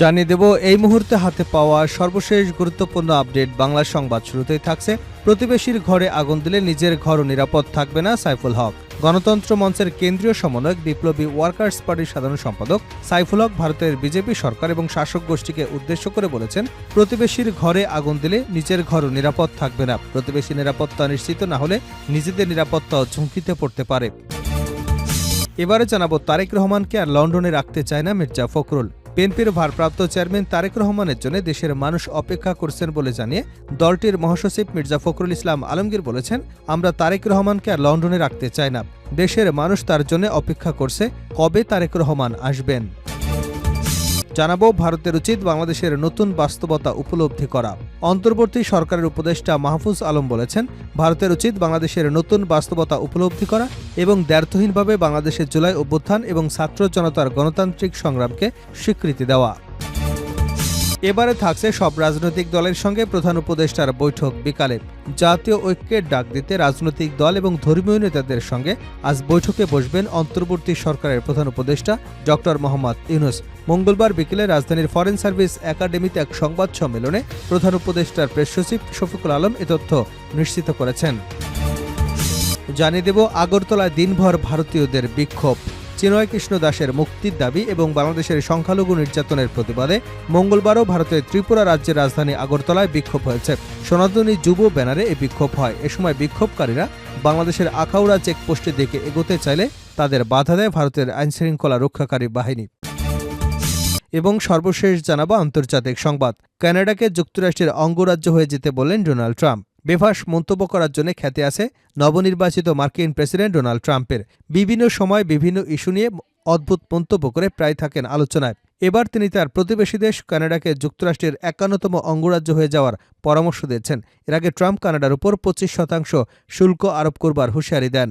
জানিয়ে দেব, এই মুহূর্তে হাতে পাওয়া সর্বশেষ গুরুত্বপূর্ণ আপডেট বাংলা সংবাদ শুরুতেই থাকছে। প্রতিবেশীর ঘরে আগুন দিলে নিজের ঘরও নিরাপদ থাকবে না সাইফুল হক। গণতন্ত্র মঞ্চের কেন্দ্রীয় সমন্বয়ক বিপ্লবী ওয়ার্কার্স পার্টির সাধারণ সম্পাদক সাইফুল হক ভারতের বিজেপি সরকার এবং শাসক গোষ্ঠীকে উদ্দেশ্য করে বলেছেন, প্রতিবেশীর ঘরে আগুন দিলে নিজের ঘরও নিরাপদ থাকবে না। প্রতিবেশী নিরাপত্তা নিশ্চিত না হলে নিজেদের নিরাপত্তাও ঝুঁকিতে পড়তে পারে। এবারে জানাব তারেক রহমানকে আর লন্ডনে রাখতে চায় না মির্জা ফখরুল। বিএনপির ভারপ্রাপ্ত চেয়ারম্যান তারেক রহমানের জন্য দেশের মানুষ অপেক্ষা করছেন বলে জানিয়ে দলটির মহাসচিব মির্জা ফখরুল ইসলাম আলমগীর বলেছেন, আমরা তারেক রহমানকে আর লন্ডনে রাখতে চাই না। দেশের মানুষ তার জন্য অপেক্ষা করছে কবে তারেক রহমান আসবেন। জানাব, ভারতের উচিত বাংলাদেশের নতুন বাস্তবতা উপলব্ধি করা। অন্তর্বর্তী সরকারের উপদেষ্টা মাহফুজ আলম বলেছেন, ভারতের উচিত বাংলাদেশের নতুন বাস্তবতা উপলব্ধি করা এবং দ্ব্যর্থহীনভাবে বাংলাদেশের জুলাই অভ্যুত্থান এবং ছাত্র জনতার গণতান্ত্রিক সংগ্রামকে স্বীকৃতি দেওয়া। এবারে থাকছে সব রাজনৈতিক দলের সঙ্গে প্রধান উপদেষ্টার বৈঠক বিকালে। জাতীয় ঐক্যের ডাক দিতে রাজনৈতিক দল এবং ধর্মীয় নেতাদের সঙ্গে আজ বৈঠকে বসবেন অন্তর্বর্তী সরকারের প্রধান উপদেষ্টা ডক্টর মোহাম্মদ ইউনুস। মঙ্গলবার বিকেলে রাজধানীর ফরেন সার্ভিস একাডেমিতে এক সংবাদ সম্মেলনে প্রধান উপদেষ্টার প্রেস সচিব শফিকুল আলম এ তথ্য নিশ্চিত করেছেন। জানিয়ে দেব, আগরতলায় দিনভর ভারতীয়দের বিক্ষোভ। চিনয় কৃষ্ণ দাসের মুক্তির দাবি এবং বাংলাদেশের সংখ্যালঘু নির্যাতনের প্রতিবাদে মঙ্গলবারও ভারতের ত্রিপুরা রাজ্যের রাজধানী আগরতলায় বিক্ষোভ হয়েছে। সনাতনী যুব ব্যানারে এই বিক্ষোভ হয়। এ সময় বিক্ষোভকারীরা বাংলাদেশের আখাউড়া চেকপোস্টের দিকে এগোতে চাইলে তাদের বাধা দেয় ভারতের আইনশৃঙ্খলা রক্ষাকারী বাহিনী। এবং সর্বশেষ জানাব আন্তর্জাতিক সংবাদ। কানাডাকে যুক্তরাষ্ট্রের অঙ্গরাজ্য হয়ে যেতে বললেন ডোনাল্ড ট্রাম্প। বেফাস মন্তব্য করার জন্য খ্যাতি আছে নবনির্বাচিত মার্কিন প্রেসিডেন্ট ডোনাল্ড ট্রাম্পের। বিভিন্ন সময় বিভিন্ন ইস্যু নিয়ে অদ্ভুত মন্তব্য করে প্রায় থাকেন আলোচনায়। এবার তিনি তার প্রতিবেশী দেশ কানাডাকে যুক্তরাষ্ট্রের একান্নতম অঙ্গরাজ্য হয়ে যাওয়ার পরামর্শ দিয়েছেন এর আগে ট্রাম্প কানাডার উপর পঁচিশ শতাংশ শুল্ক আরোপ করবার হুঁশিয়ারি দেন।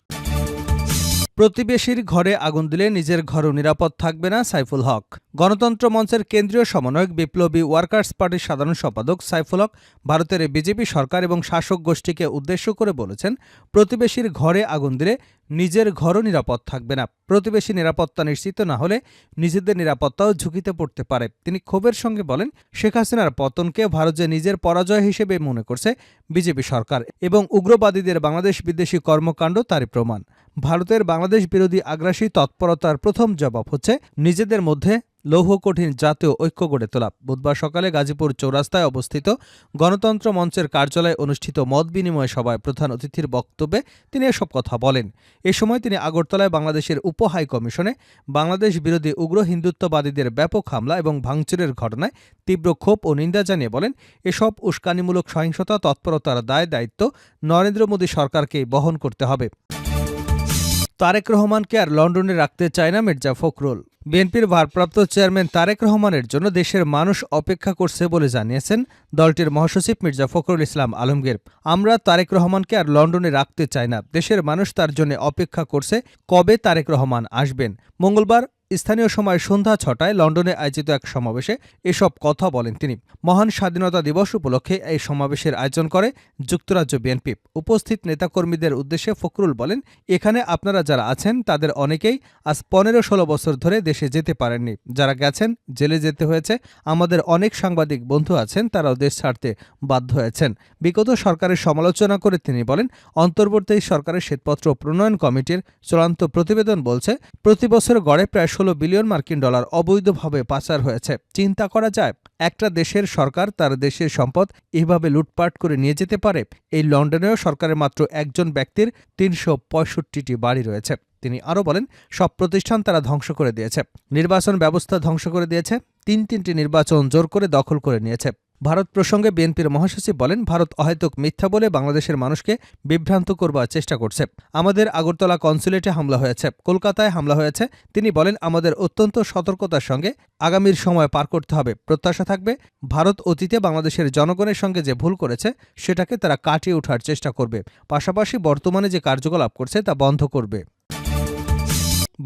প্রতিবেশীর ঘরে আগুন দিলে নিজের ঘরও নিরাপদ থাকবে না সাইফুল হক। গণতন্ত্র মঞ্চের কেন্দ্রীয় সমন্বয়ক বিপ্লবী ওয়ার্কার্স পার্টির সাধারণ সম্পাদক সাইফুল হক ভারতের বিজেপি সরকার এবং শাসক গোষ্ঠীকে উদ্দেশ্য করে বলেছেন, প্রতিবেশীর ঘরে আগুন দিলে নিজের ঘরও নিরাপদ থাকবে না। প্রতিবেশী নিরাপত্তা নিশ্চিত না হলে নিজেদের নিরাপত্তাও ঝুঁকিতে পড়তে পারে। তিনি ক্ষোভের সঙ্গে বলেন, শেখ হাসিনার পতনকে ভারতে নিজের পরাজয় হিসেবে মনে করছে, বিজেপি সরকার এবং উগ্রবাদীদের বাংলাদেশ বিদেশি কর্মকাণ্ড তারই প্রমাণ। ভারতের বাংলাদেশ বিরোধী আগ্রাসী তৎপরতার প্রথম জবাব হচ্ছে, নিজেদের মধ্যে লৌহ কঠিন জাতীয় ঐক্য গড়ে তোলা। বুধবার সকালে গাজীপুর চৌরাস্তায় অবস্থিত গণতন্ত্র মঞ্চের কার্যালয়ে অনুষ্ঠিত মত বিনিময় সভায় প্রধান অতিথির বক্তব্যে তিনি এসব কথা বলেন। এ সময় তিনি আগরতলায় বাংলাদেশের উপ হাই কমিশনে বাংলাদেশ বিরোধী উগ্র হিন্দুত্ববাদীদের ব্যাপক হামলা এবং ভাঙচুরের ঘটনায় তীব্র ক্ষোভ ও নিন্দা জানিয়ে বলেন, এসব উস্কানিমূলক সহিংসতা তৎপরতার দায় দায়িত্ব নরেন্দ্র মোদী সরকারকেই বহন করতে হবে। তারেক রহমানকে আর লন্ডনে রাখতে চায় না মির্জা ফখরুল। বিএনপির ভারপ্রাপ্ত চেয়ারম্যান তারেক রহমানের জন্য দেশের মানুষ অপেক্ষা করছে বলে জানিয়েছেন দলটির মহাসচিব মির্জা ফখরুল ইসলাম আলমগীর। আমরা তারেক রহমানকে আর লন্ডনে রাখতে চাই না। দেশের মানুষ তার জন্য অপেক্ষা করছে কবে তারেক রহমান আসবেন। মঙ্গলবার স্থানীয় সময় সন্ধ্যা ছটায় লন্ডনে আয়োজিত এক সমাবেশে এসব কথা বলেন তিনি। মহান স্বাধীনতা দিবস উপলক্ষে এই সমাবেশের আয়োজন করে যুক্তরাজ্য বিএনপি। উপস্থিত নেতাকর্মীদের উদ্দেশ্যে ফখরুল বলেন, এখানে আপনারা যারা আছেন, তাদের অনেকেই আজ পনেরো ষোলো বছর ধরে দেশে যেতে পারেননি। যারা গেছেন, জেলে যেতে হয়েছে। আমাদের অনেক সাংবাদিক বন্ধু আছেন, তারাও দেশ ছাড়তে বাধ্য হয়েছেন। বিগত সরকারের সমালোচনা করে তিনি বলেন, অন্তর্বর্তী সরকারের শ্বেতপত্র প্রণয়ন কমিটির চূড়ান্ত প্রতিবেদন বলছে, প্রতি বছর গড়ে প্রায় ষোলো বিলিয়ন মার্কিন ডলার অবৈধভাবে পাচার হয়েছে। চিন্তা করা যায়, একটা দেশের সরকার তার দেশের সম্পদ এভাবে লুটপাট করে নিয়ে যেতে পারে। এই লন্ডনেও সরকারের মাত্র একজন ব্যক্তির তিনশো পঁয়ষট্টিটি বাড়ি রয়েছে। তিনি আরও বলেন, সব প্রতিষ্ঠান তারা ধ্বংস করে দিয়েছে। নির্বাচন ব্যবস্থা ধ্বংস করে দিয়েছে। তিন তিনটি নির্বাচন জোর করে দখল করে নিয়েছে। ভারত প্রসঙ্গে বিএনপির মহাসচিব বলেন, ভারত অহেতুক মিথ্যা বলে বাংলাদেশের মানুষকে বিভ্রান্ত করবার চেষ্টা করছে। আমাদের আগরতলা কনসুলেটে হামলা হয়েছে, কলকাতায় হামলা হয়েছে। তিনি বলেন, আমাদের অত্যন্ত সতর্কতার সঙ্গে আগামীর সময় পার করতে হবে। প্রত্যাশা থাকবে, ভারত অতীতে বাংলাদেশের জনগণের সঙ্গে যে ভুল করেছে, সেটাকে তারা কাটিয়ে ওঠার চেষ্টা করবে। পাশাপাশি বর্তমানে যে কার্যকলাপ করছে, তা বন্ধ করবে।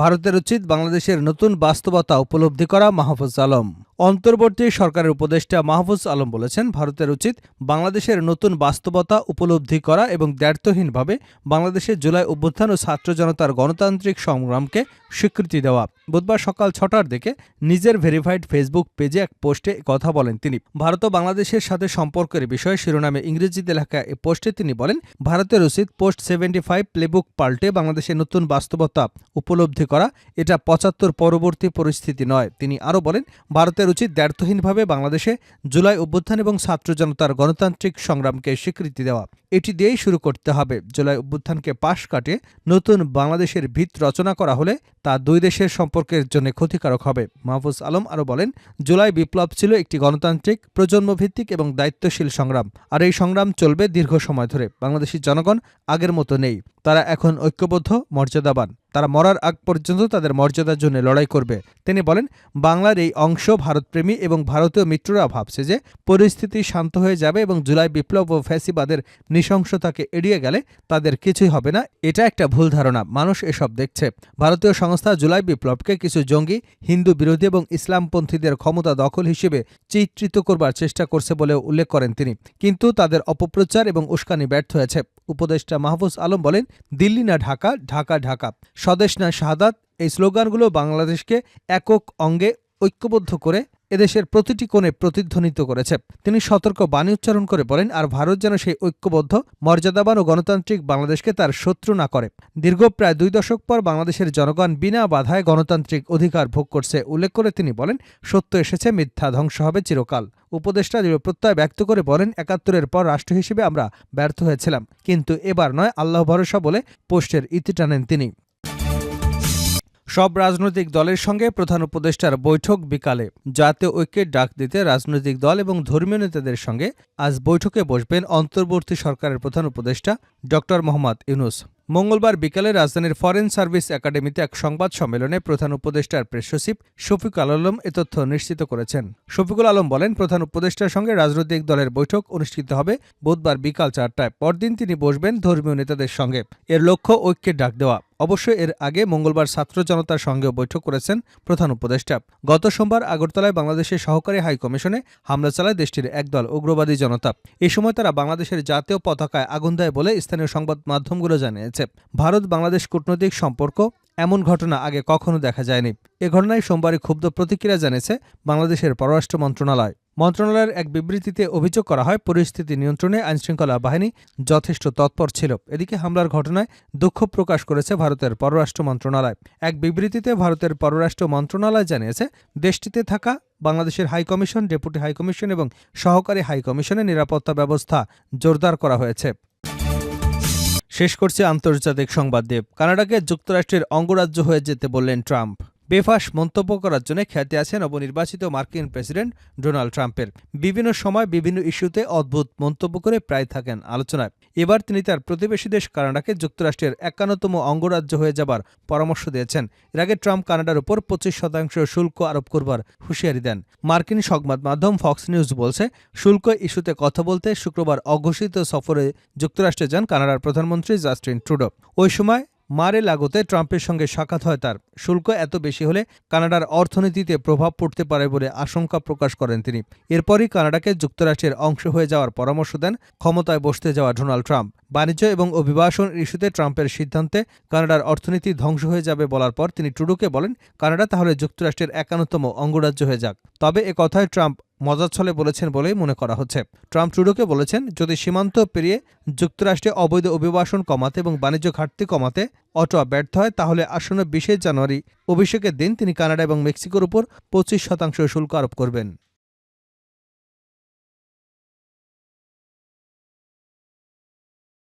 ভারতের উচিত বাংলাদেশের নতুন বাস্তবতা উপলব্ধি করা মাহফুজ আলম। অন্তর্বর্তী সরকারের উপদেষ্টা মাহফুজ আলম বলেছেন, ভারতের উচিত বাংলাদেশের নতুন বাস্তবতা উপলব্ধি করা এবং দ্ব্যর্থহীনভাবে বাংলাদেশের জুলাই অভ্যুত্থান ও ছাত্র জনতার গণতান্ত্রিক সংগ্রামকে স্বীকৃতি দেওয়া। বুধবার সকাল ছটার দিকে নিজের ভেরিফাইড ফেসবুক পেজে এক পোস্টে কথা বলেন তিনি। ভারত ও বাংলাদেশের সাথে সম্পর্কের বিষয়ে শিরোনামে ইংরেজিতে লেখা এ পোস্টে তিনি বলেন, ভারতের উচিত পোস্ট সেভেন্টি ফাইভ প্লেবুক পাল্টে বাংলাদেশের নতুন বাস্তবতা উপলব্ধি করা, এটা পঁচাত্তর পরবর্তী পরিস্থিতি নয়। তিনি আরও বলেন, ভারতের উচিত দ্ব্যর্থহীনভাবে বাংলাদেশে জুলাই অভ্যুত্থান এবং ছাত্র জনতার গণতান্ত্রিক সংগ্রামকে স্বীকৃতি দেওয়া। এটি দিয়েই শুরু করতে হবে। জুলাই অভ্যুত্থানকে পাশ কাটিয়ে নতুন বাংলাদেশের ভিত রচনা করা হলে তা দুই দেশের সম্পর্কের জন্য ক্ষতিকারক হবে। মাহফুজ আলম আরও বলেন, জুলাই বিপ্লব ছিল একটি গণতান্ত্রিক, প্রজন্মভিত্তিক এবং দায়িত্বশীল সংগ্রাম। আর এই সংগ্রাম চলবে দীর্ঘ সময় ধরে। বাংলাদেশি জনগণ আগের মতো নেই। তারা এখন ঐক্যবদ্ধ, মর্যাদাবান। তারা মরার আগ পর্যন্ত তাদের মর্যাদার জন্য লড়াই করবে। তিনি বলেন, বাংলার এই অংশ ভারতপ্রেমী এবং ভারতীয় মিত্ররা ভাবছে যে পরিস্থিতি শান্ত হয়ে যাবে এবং জুলাই বিপ্লব ও ফ্যাসিবাদের নৃশংসতাকে এড়িয়ে গেলে তাদের কিছুই হবে না। এটা একটা ভুল ধারণা। মানুষ এসব দেখছে। ভারতীয় সংস্থা জুলাই বিপ্লবকে কিছু জঙ্গি, হিন্দু বিরোধী এবং ইসলামপন্থীদের ক্ষমতা দখল হিসেবে চিত্রিত করবার চেষ্টা করছে বলেও উল্লেখ করেন তিনি। কিন্তু তাদের অপপ্রচার এবং উস্কানি ব্যর্থ হয়েছে। উপদেষ্টা মাহফুজ আলম বলেন, দিল্লি না ঢাকা ঢাকা ঢাকা। স্বদেশ না শাহাদাত, এই স্লোগানগুলো বাংলাদেশকে একক অঙ্গে ঐক্যবদ্ধ করে এদেশের প্রতিটি কোণে প্রতিধ্বনিত করেছে। তিনি সতর্ক বাণী উচ্চারণ করে বলেন, আর ভারত যেন সেই ঐক্যবদ্ধ, মর্যাদাবান ও গণতান্ত্রিক বাংলাদেশকে তার শত্রু না করে। দীর্ঘ প্রায় দুই দশক পর বাংলাদেশের জনগণ বিনা বাধায় গণতান্ত্রিক অধিকার ভোগ করছে, উল্লেখ করে তিনি বলেন, সত্য এসেছে, মিথ্যা ধ্বংস হবে চিরকাল। উপদেষ্টা দৃঢ় প্রত্যয় ব্যক্ত করে বলেন, একাত্তরের পর রাষ্ট্র হিসেবে আমরা ব্যর্থ হয়েছিলাম। কিন্তু এবার নয়, আল্লাহ ভরসা বলে পোস্টের ইতি টানেন তিনি। সব রাজনৈতিক দলের সঙ্গে প্রধান উপদেষ্টার বৈঠক বিকালে। জাতীয় ঐক্যের ডাক দিতে রাজনৈতিক দল এবং ধর্মীয় নেতাদের সঙ্গে আজ বৈঠকে বসবেন অন্তর্বর্তী সরকারের প্রধান উপদেষ্টা ড মোহাম্মদ ইউনুস। মঙ্গলবার বিকালে রাজধানীর ফরেন সার্ভিস একাডেমিতে এক সংবাদ সম্মেলনে প্রধান উপদেষ্টার প্রেস সচিব শফিকুল আলম এ তথ্য নিশ্চিত করেছেন। শফিকুল আলম বলেন, প্রধান উপদেষ্টার সঙ্গে রাজনৈতিক দলের বৈঠক অনুষ্ঠিত হবে বুধবার বিকাল চারটায়। পরদিন তিনি বসবেন ধর্মীয় নেতাদের সঙ্গে। এর লক্ষ্য ঐক্যের ডাক দেওয়া। অবশ্য এর আগে মঙ্গলবার ছাত্র জনতার সঙ্গেও বৈঠক করেছেন প্রধান উপদেষ্টা। গত সোমবার আগরতলায় বাংলাদেশের সহকারী হাই কমিশনে হামলা চালায় দেশটির একদল উগ্রবাদী জনতা। এ সময় তারা বাংলাদেশের জাতীয় পতাকায় আগুন দেয় বলে স্থানীয় সংবাদ মাধ্যমগুলো জানিয়েছে। ভারত বাংলাদেশ কূটনৈতিক সম্পর্ক এমন ঘটনা আগে কখনো দেখা যায়নি। এ ঘটনায় সোমবারই ক্ষুব্ধ প্রতিক্রিয়া জানিয়েছে বাংলাদেশের পররাষ্ট্র মন্ত্রণালয়। মন্ত্রণালয়ের এক বিবৃতিতে অভিযোগ করা হয়, পরিস্থিতি নিয়ন্ত্রণে আইনশৃঙ্খলা বাহিনী যথেষ্ট তৎপর ছিল। এদিকে হামলার ঘটনায় দুঃখ প্রকাশ করেছে ভারতের পররাষ্ট্র মন্ত্রণালয়। এক বিবৃতিতে ভারতের পররাষ্ট্র মন্ত্রণালয় জানিয়েছে, দেশটিতে থাকা বাংলাদেশের হাইকমিশন ডেপুটি হাইকমিশন এবং সহকারী হাইকমিশনের নিরাপত্তা ব্যবস্থা জোরদার করা হয়েছে। শেষ করছে আন্তর্জাতিক সংবাদ দেব। কানাডাকে যুক্তরাষ্ট্রের অঙ্গরাজ্য হয়ে যেতে বললেন ট্রাম্প। বেফাস মন্তব্য করার জন্য খ্যাতি আছে নবনির্বাচিত মার্কিন প্রেসিডেন্ট ডোনাল্ড ট্রাম্পের। বিভিন্ন সময় বিভিন্ন ইস্যুতে অদ্ভুত মন্তব্য করে প্রায় থাকেন আলোচনায়। এবার তিনি তার প্রতিবেশী দেশ কানাডাকে যুক্তরাষ্ট্রের একান্নতম অঙ্গরাজ্য হয়ে যাবার পরামর্শ দিয়েছেন। এর আগে ট্রাম্প কানাডার উপর পঁচিশ শতাংশ শুল্ক আরোপ করবার হুঁশিয়ারি দেন। মার্কিন সংবাদ মাধ্যম ফক্স নিউজ বলছে, শুল্ক ইস্যুতে কথা বলতে শুক্রবার অঘোষিত সফরে যুক্তরাষ্ট্রে যান কানাডার প্রধানমন্ত্রী জাস্টিন ট্রুডো। ওই সময় মারে লাগোতে ট্রাম্পের সঙ্গে সাক্ষাৎ হয় তার। শুল্ক এত বেশি হলে কানাডার অর্থনীতিতে প্রভাব পড়তে পারে বলে আশঙ্কা প্রকাশ করেন তিনি। এরপরই কানাডাকে যুক্তরাষ্ট্রের অংশ হয়ে যাওয়ার পরামর্শ দেন ক্ষমতায় বসতে যাওয়া ডোনাল্ড ট্রাম্প। বাণিজ্য এবং অভিবাসন ইস্যুতে ট্রাম্পের সিদ্ধান্তে কানাডার অর্থনীতি ধ্বংস হয়ে যাবে বলার পর তিনি ট্রুডোকে বলেন, কানাডা তাহলে যুক্তরাষ্ট্রের একান্নতম অঙ্গরাজ্য হয়ে যাক। তবে এ কথায় ট্রাম্প মজার ছলে বলেছেন বলেই মনে করা হচ্ছে। ট্রাম্প ট্রুডোকে বলেছেন, যদি সীমান্ত পেরিয়ে যুক্তরাষ্ট্রে অবৈধ অভিবাসন কমাতে এবং বাণিজ্য ঘাটতি কমাতে অটোয়া ব্যর্থ হয়, তাহলে আসন্ন বিশে জানুয়ারি অভিষেকের দিন তিনি কানাডা এবং মেক্সিকোর উপর পঁচিশ শতাংশ শুল্ক আরোপ করবেন।